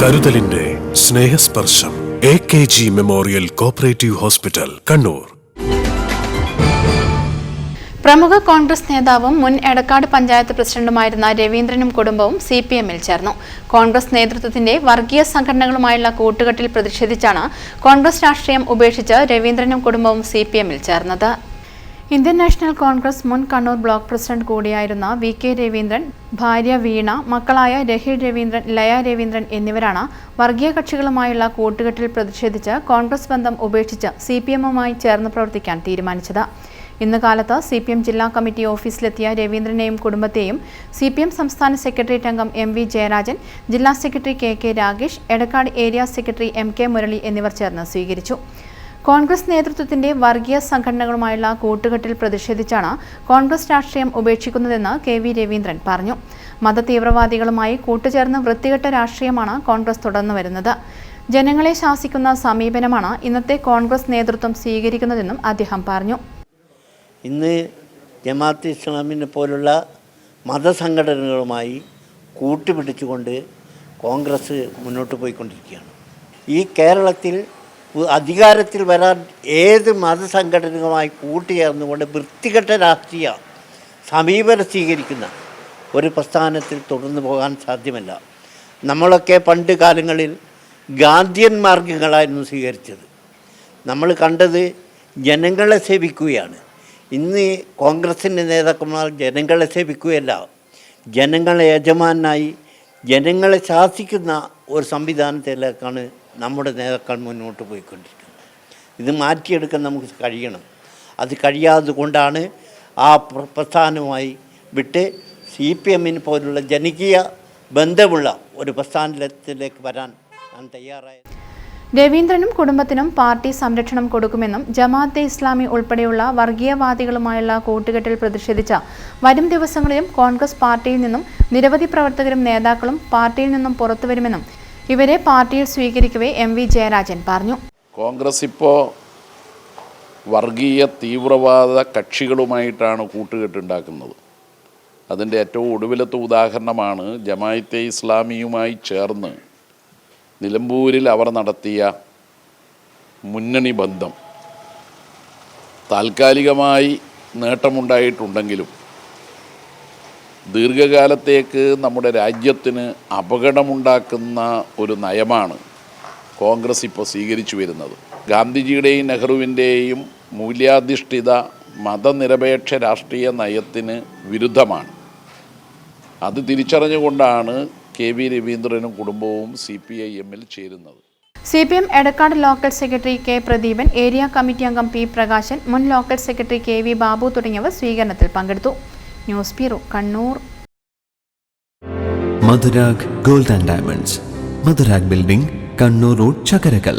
കരുതലിന്റെ Snehasparsham A K G memorial cooperative hospital Kannur. പ്രമുഖ കോൺഗ്രസ് നേതാവും മുൻ എടക്കാട് പഞ്ചായത്ത് പ്രസിഡന്റുമായിരുന്ന രവീന്ദ്രനും കുടുംബവും സി പി എമ്മിൽ ചേർന്നു. കോൺഗ്രസ് നേതൃത്വത്തിന്റെ വർഗീയ സംഘടനകളുമായുള്ള കൂട്ടുകെട്ടിൽ പ്രതിഷേധിച്ചാണ് കോൺഗ്രസ് രാഷ്ട്രീയം ഉപേക്ഷിച്ച് രവീന്ദ്രനും കുടുംബവും സി പി എമ്മിൽ ചേർന്നത്. ഇന്ത്യൻ നാഷണൽ കോൺഗ്രസ് മുൻ കണ്ണൂർ ബ്ലോക്ക് പ്രസിഡന്റ് കൂടിയായിരുന്ന വി കെ രവീന്ദ്രൻ ഭാര്യ വീണ മക്കളായ രഹിൽ രവീന്ദ്രൻ ലയ രവീന്ദ്രൻ എന്നിവരാണ് വർഗീയ കക്ഷികളുമായുള്ള കൂട്ടുകെട്ടിൽ പ്രതിഷേധിച്ച് കോൺഗ്രസ് ബന്ധം ഉപേക്ഷിച്ച് സി പി എമ്മുമായി ചേർന്ന് പ്രവർത്തിക്കാൻ തീരുമാനിച്ചത്. ഇന്ന് കാലത്ത് സി പി എം ജില്ലാ കമ്മിറ്റി ഓഫീസിലെത്തിയ രവീന്ദ്രനെയും കുടുംബത്തെയും സി പി എം സംസ്ഥാന സെക്രട്ടേറിയറ്റ് അംഗം എം വി ജയരാജൻ ജില്ലാ secretary K K Ragesh Edakkad area secretary M K Murali എന്നിവർ ചേർന്ന് സ്വീകരിച്ചു. കോൺഗ്രസ് നേതൃത്വത്തിന്റെ വർഗീയ സംഘടനകളുമായുള്ള കൂട്ടുകെട്ടിൽ പ്രതിഷേധിച്ചാണ് കോൺഗ്രസ് രാഷ്ട്രീയം ഉപേക്ഷിക്കുന്നതെന്ന് കെ വി രവീന്ദ്രൻ പറഞ്ഞു. മതതീവ്രവാദികളുമായി കൂട്ടുചേർന്ന് വൃത്തികെട്ട രാഷ്ട്രീയമാണ് കോൺഗ്രസ് തുടർന്നു വരുന്നത്. ജനങ്ങളെ ശാസിക്കുന്ന സമീപനമാണ് ഇന്നത്തെ കോൺഗ്രസ് നേതൃത്വം സ്വീകരിക്കുന്നതെന്നും അദ്ദേഹം പറഞ്ഞു. ഇന്ന് ജമാഅത്ത് ഇസ്ലാമിനെ പോലുള്ള മതസംഘടനകളുമായി കൂട്ടുപിടിച്ചുകൊണ്ട് കോൺഗ്രസ് മുന്നോട്ട് പോയിക്കൊണ്ടിരിക്കുകയാണ്. ഈ കേരളത്തിൽ അധികാരത്തിൽ വരാൻ ഏത് മതസംഘടനകളുമായി കൂട്ടുചേർന്നുകൊണ്ട് വൃത്തികെട്ട രാഷ്ട്രീയ സമീപനം സ്വീകരിക്കുന്ന ഒരു പ്രസ്ഥാനത്തിൽ തുടർന്നു പോകാൻ സാധ്യമല്ല. നമ്മളൊക്കെ പണ്ട് കാലങ്ങളിൽ ഗാന്ധിയൻ മാർഗങ്ങളായിരുന്നു സ്വീകരിച്ചത്. നമ്മൾ കണ്ടത് ജനങ്ങളെ സേവിക്കുകയാണ്. ഇന്ന് കോൺഗ്രസിന്റെ നേതാക്കന്മാർ ജനങ്ങളെ സേവിക്കുകയല്ല. ജനങ്ങളെ യജമാനായി ജനങ്ങളെ ശാസിക്കുന്ന ഒരു സംവിധാനത്തിലേക്കാണ് നമ്മുടെ നേതാക്കൾ മുന്നോട്ട് പോയിക്കൊണ്ടിരിക്കുന്നത് ഇത് മാറ്റിയെടുക്കാൻ നമുക്ക് കഴിയണം. അത് കഴിയാതെ കൊണ്ടാണ് ആ പ്രസ്ഥാനമായി വിട്ട് സി പി എമ്മിന് പോലുള്ള ജനകീയ ബന്ധമുള്ള ഒരു പ്രസ്ഥാനത്തിലേക്ക് വരാൻ ഞാൻ തയ്യാറായത് രവീന്ദ്രനും കുടുംബത്തിനും പാർട്ടി സംരക്ഷണം കൊടുക്കുമെന്നും ജമാഅത്തെ ഇസ്ലാമി ഉൾപ്പെടെയുള്ള വർഗീയവാദികളുമായുള്ള കൂട്ടുകെട്ടിൽ പ്രതിഷേധിച്ച വരും ദിവസങ്ങളിലും കോൺഗ്രസ് പാർട്ടിയിൽ നിന്നും നിരവധി പ്രവർത്തകരും നേതാക്കളും പാർട്ടിയിൽ നിന്നും പുറത്തുവരുമെന്നും ഇവരെ പാർട്ടിയിൽ സ്വീകരിക്കവേ എം വി ജയരാജൻ പറഞ്ഞു. കോൺഗ്രസ് ഇപ്പോൾ വർഗീയ തീവ്രവാദ കക്ഷികളുമായിട്ടാണ് കൂട്ടുകെട്ടുണ്ടാക്കുന്നത്. അതിന്റെ ഏറ്റവും ഒടുവിലത്തെ ഉദാഹരണമാണ് ജമായത്തെ ഇസ്ലാമിയുമായി ചേർന്ന് നിലമ്പൂരിൽ അവർ നടത്തിയ മുന്നണി ബന്ധം. താൽക്കാലികമായി നേട്ടമുണ്ടായിട്ടുണ്ടെങ്കിലും ദീർഘകാലത്തേക്ക് നമ്മുടെ രാജ്യത്തിന് അപകടമുണ്ടാക്കുന്ന ഒരു നയമാണ് കോൺഗ്രസ് ഇപ്പോൾ സ്വീകരിച്ചു വരുന്നത്. ഗാന്ധിജിയുടെയും നെഹ്റുവിന്റെയും മൂല്യാധിഷ്ഠിത മതനിരപേക്ഷ രാഷ്ട്രീയ നയത്തിന് വിരുദ്ധമാണ്. അത് തിരിച്ചറിഞ്ഞുകൊണ്ടാണ് കെ വി രവീന്ദ്രനും കുടുംബവും സി പി ഐ എമ്മിൽ ചേരുന്നത്. C P M Edakkad local secretary K Pradeepan area committee അംഗം പി പ്രകാശൻ മുൻ local secretary K V Babu തുടങ്ങിയവർ സ്വീകരണത്തിൽ പങ്കെടുത്തു. News bureau Kannur. Madhurag gold and diamonds. Madhurag building Kannur road Chakkarakal.